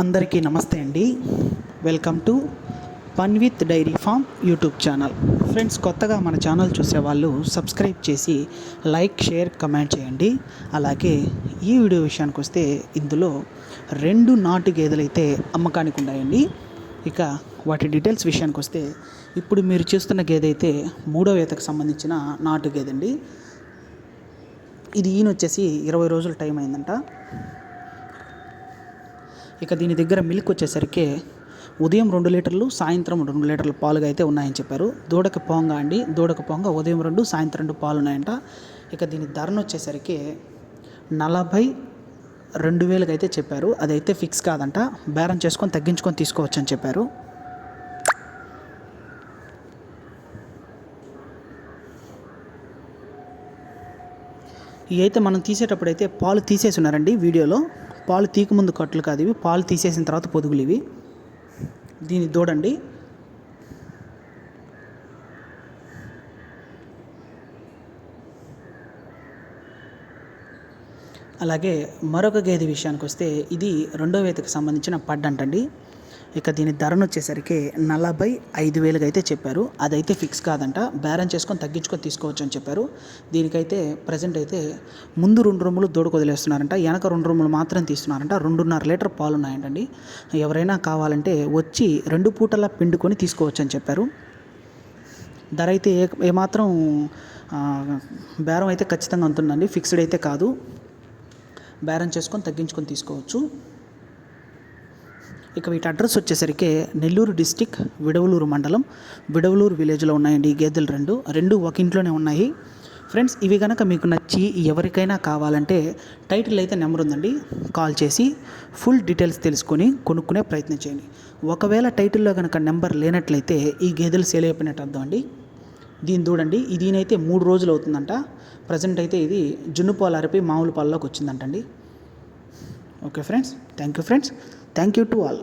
అందరికీ నమస్తే అండి. Welcome to one with dairy farm YouTube channel friends కొత్తగా మన ఛానల్ చూసే వాళ్ళు సబ్స్క్రైబ్ చేసి లైక్ షేర్ కమెంట్ చేయండి. అలాగే ఈ వీడియో విషయానికి వస్తే ఇందులో రెండు నాటు గేదెలు అయితే అమ్మకానికి ఉన్నాయండి. ఇక వాటి డీటెయిల్స్ విషయానికి వస్తే ఇప్పుడు మీరు చూస్తున్న గేదె అయితే మూడో వేతకు సంబంధించిన నాటు గేదె అండి. ఇది ఈయన వచ్చేసి ఇరవై రోజుల టైం అయిందంట. ఇక దీని దగ్గర మిల్క్ వచ్చేసరికి ఉదయం రెండు లీటర్లు సాయంత్రం రెండు లీటర్ల పాలుగా అయితే ఉన్నాయని చెప్పారు. దూడక పోంగా అండి. దూడక పొంగ ఉదయం రెండు సాయంత్రం రెండు పాలు ఉన్నాయంట ఇక దీని ధరను వచ్చేసరికి నలభై రెండు వేలకు అయితే చెప్పారు. అదైతే ఫిక్స్ కాదంట. బేరం చేసుకొని తగ్గించుకొని తీసుకోవచ్చు అని చెప్పారు. ఇవి అయితే మనం తీసేటప్పుడు అయితే పాలు తీసేసి ఉన్నారండి వీడియోలో. పాలు తీకముందు కట్లు కాదు ఇవి. పాలు తీసేసిన తర్వాత పొదుగులు ఇవి. దీని దూడండి. అలాగే మరొక గేదె విషయానికి వస్తే ఇది రెండో వేతకు సంబంధించిన పడ్డంటండి. ఇక దీని ధరను వచ్చేసరికి నలభై ఐదు వేలుగా అయితే చెప్పారు. అదైతే ఫిక్స్ కాదంట. బేరం చేసుకొని తగ్గించుకొని తీసుకోవచ్చు అని చెప్పారు. దీనికైతే ప్రజెంట్ అయితే ముందు రెండు రూములు దూడకు వదిలేస్తున్నారంట. వెనక రెండు రూములు మాత్రం తీస్తున్నారంట. రెండున్నర లీటర్ పాలు ఉన్నాయంటండి ఎవరైనా కావాలంటే వచ్చి రెండు పూటలా పిండుకొని తీసుకోవచ్చు అని చెప్పారు. ధర అయితే ఏ ఏమాత్రం బేరం అయితే ఖచ్చితంగా ఉంటుందండి. ఫిక్స్డ్ అయితే కాదు. బేరం చేసుకొని తగ్గించుకొని తీసుకోవచ్చు. ఇక వీటి అడ్రస్ వచ్చేసరికి నెల్లూరు డిస్టిక్ విడవలూరు మండలం విడవలూరు విలేజ్లో ఉన్నాయండి ఈ గేదెలు రెండు. రెండు ఒక ఇంట్లోనే ఉన్నాయి. ఫ్రెండ్స్ ఇవి కనుక మీకు నచ్చి ఎవరికైనా కావాలంటే టైటిల్ అయితే నెంబర్ ఉందండి. కాల్ చేసి ఫుల్ డీటెయిల్స్ తెలుసుకొని కొనుక్కునే ప్రయత్నం చేయండి. ఒకవేళ టైటిల్లో కనుక నెంబర్ లేనట్లయితే ఈ గేదెలు సేల్ అయిపోయినట్టు అర్థం అండి. దీని చూడండి. దీనైతే మూడు రోజులు అవుతుందంట. ప్రజెంట్ అయితే ఇది జున్ను పాలు అరిపి మామూలు పాలలోకి వచ్చిందంటండి. Okay friends thank you friends. Thank you to all.